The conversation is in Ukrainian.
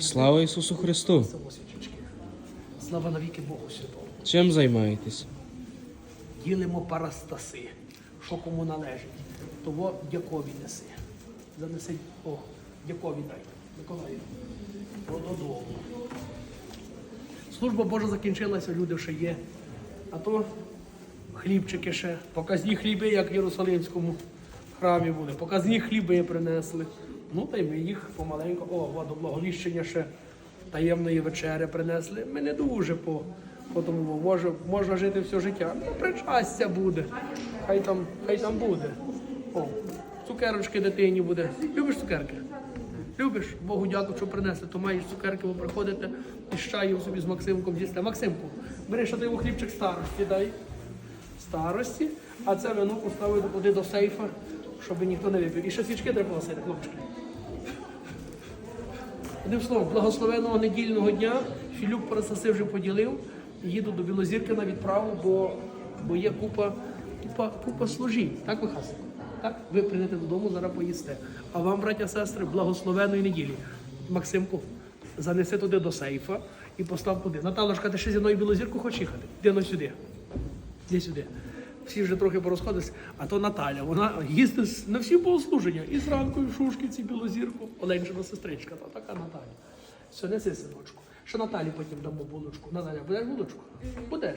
Слава Ісусу Христу! Слава навіки Богу Святому. Чим займаєтесь? Ділимо парастаси, що кому належить. Того дякові неси. Занеси, о, дякові дай. Миколаю. Додому. Служба Божа закінчилася, люди ще є. А то хлібчики ще. Показні хліби, як в Єрусалимському храмі були. Показні хліби принесли. Ну та й ми їх помаленьку. О, до благовіщення ще таємної вечери принесли. Ми не дуже по, по тому, може, можна жити все життя. Ну, причастя буде. Хай там, хай там буде. О, цукерочки дитині буде. Любиш цукерки? Любиш, Богу дякую, що принесли, то маєш цукерки, ви приходите і з чаєм собі з Максимком дісте. Максимку, бери ще ти йому хлібчик старості дай. Старості, а це вино поставити туди до сейфа, щоб ніхто не випив. І ще свічки треба носити, хлопчики. Одним словом, благословеного недільного дня Філюк Парасаси вже поділив. Їду до Білозірки на відправу, бо, бо є купа, купа, купа служінь. Так, Михасику? Так? Ви прийдете додому, зараз поїсте. А вам, браття, сестри, благословеної неділі. Максимку, занеси туди до сейфа і постав туди. Наталочка, ти ще зі мною Білозірку хочеш їхати? Іди ну сюди. Іди сюди. Всі вже трохи порозходились, а то Наталя, вона їздить на всі богослуження. І зранку, і в Шушківці, Білозірку, Оленчина сестричка, та така Наталя. Все, неси синочку. Ще Наталі потім дамо булочку. Наталя, будеш булочку? Будеш.